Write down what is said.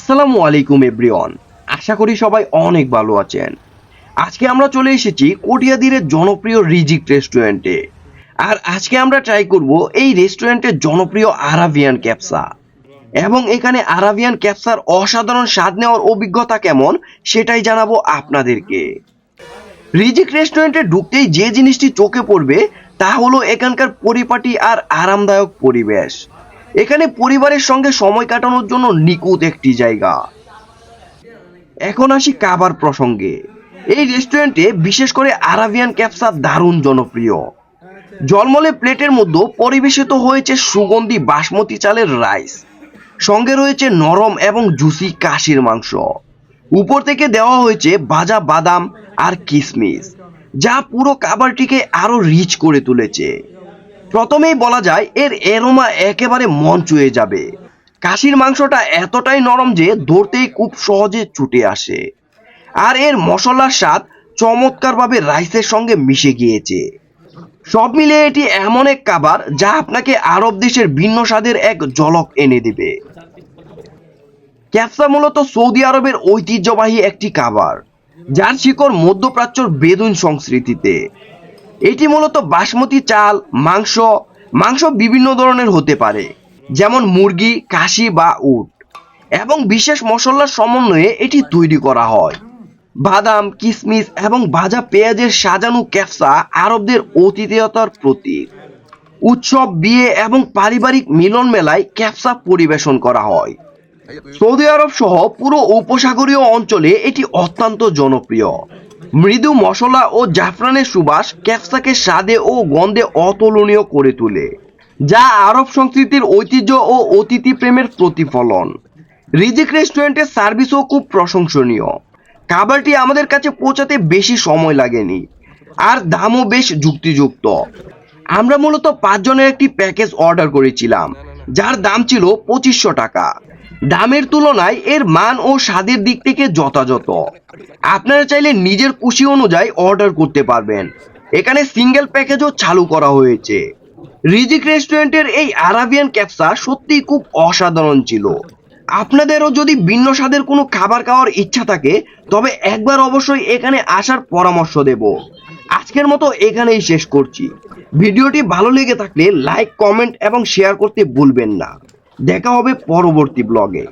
আসসালামু আলাইকুম, এভরিওয়ান। আশা করি সবাই অনেক ভালো আছেন। আজকে আমরা চলে এসেছি কটিয়াদিরের জনপ্রিয় রিজিক রেস্টুরেন্টে। আর আজকে আমরা ট্রাই করব এই রেস্টুরেন্টের জনপ্রিয় আরাবিয়ান ক্যাপসা। এবং এখানে আরাবিয়ান ক্যাপসার অসাধারণ স্বাদ নেওয়ার অভিজ্ঞতা কেমন, সেটাই জানাব আপনাদেরকে। রিজিক রেস্টুরেন্টে ঢুকতেই যে জিনিসটি চোখে পড়বে, তা হলো এখানকার পরিপাটি আর আরামদায়ক পরিবেশ। এখানে পরিবারের সঙ্গে সময় কাটানোর জন্য নিখুঁত একটি জায়গা। এখন আসি কাবার প্রসঙ্গে। এই রেস্টুরেন্টে বিশেষ করে আরাবিয়ান ক্যাপসা দারুণ জনপ্রিয়। জলমলে প্লেটের মধ্যে পরিবেশিত হয়েছে সুগন্ধি বাসমতি চালের রাইস। সঙ্গে রয়েছে নরম এবং জুসি কাশির মাংস। উপর থেকে দেওয়া হয়েছে ভাজা বাদাম আর কিশমিশ যা পুরো খাবারটিকে আরও রিচ করে তুলেছে। প্রথমেই বলা যায়, এর এরোমা একেবারে মন চুয়ে যাবে। কাশির মাংসটা এতটাই নরম যে ধরতেই খুব সহজে ছুটে আসে। আর এর মশলার স্বাদ চমৎকারভাবে রাইসের সঙ্গে মিশে গিয়েছে। সব মিলিয়ে এটি এমন এক খাবার যা আপনাকে আরব দেশের ভিন্ন স্বাদের এক ঝলক এনে দেবে। ক্যাপসা মূলত সৌদি আরবের ঐতিহ্যবাহী একটি খাবার, যার শিকড় মধ্যপ্রাচ্যর বেদুইন সংস্কৃতিতে। এটি মূলত বাসমতি চাল, মাংস মাংস বিভিন্ন ধরনের হতে পারে, যেমন মুরগি কাশি বা উট, এবং বিশেষ মশলার সমন্বয়ে এটি তৈরি করা হয়। বাদাম কিশমিশ এবং ভাজা পেঁয়াজের সাজানো ক্যাপসা আরবদের অতিথেয়তার প্রতীক। উৎসব, বিয়ে এবং পারিবারিক মিলন মেলায় ক্যাপসা পরিবেশন করা হয়। সৌদি আরব সহ পুরো উপসাগরীয় অঞ্চলে এটি অত্যন্ত জনপ্রিয়। মৃদু মশলা ও জাফরানের সুবাস ক্যাপসাকে স্বাদে ও গন্ধে অতুলনীয় করে তোলে, যা আরব সংস্কৃতির ঐতিহ্য ও অতিথি প্রেমের প্রতিফলন। রিজিক রেস্টুরেন্টের সার্ভিসও খুব প্রশংসনীয়। খাবারটি আমাদের কাছে পৌঁছাতে বেশি সময় লাগেনি, আর দামও বেশ যুক্তিযুক্ত। আমরা মূলত পাঁচজনের একটি প্যাকেজ অর্ডার করেছিলাম, যার দাম ছিল পঁচিশশো টাকা। দামের তুলনায় এর মান ও স্বাদের দিক থেকে যথাযথ। আপনারা চাইলে নিজের খুশি অনুযায়ী অর্ডার করতে পারবেন। এখানে সিঙ্গেল প্যাকেজও চালু করা হয়েছে। রিজিক রেস্টুরেন্টের এই আরাবিয়ান ক্যাপসা সত্যিই খুব অসাধারণ ছিল। আপনাদেরও যদি ভিন্ন স্বাদের কোনো খাবার খাওয়ার ইচ্ছা থাকে, তবে একবার অবশ্যই এখানে আসার পরামর্শ দেব। আজকের মতো এখানেই শেষ করছি। ভিডিওটি ভালো লেগে থাকলে লাইক, কমেন্ট এবং শেয়ার করতে ভুলবেন না। দেখা হবে পরবর্তী ব্লগে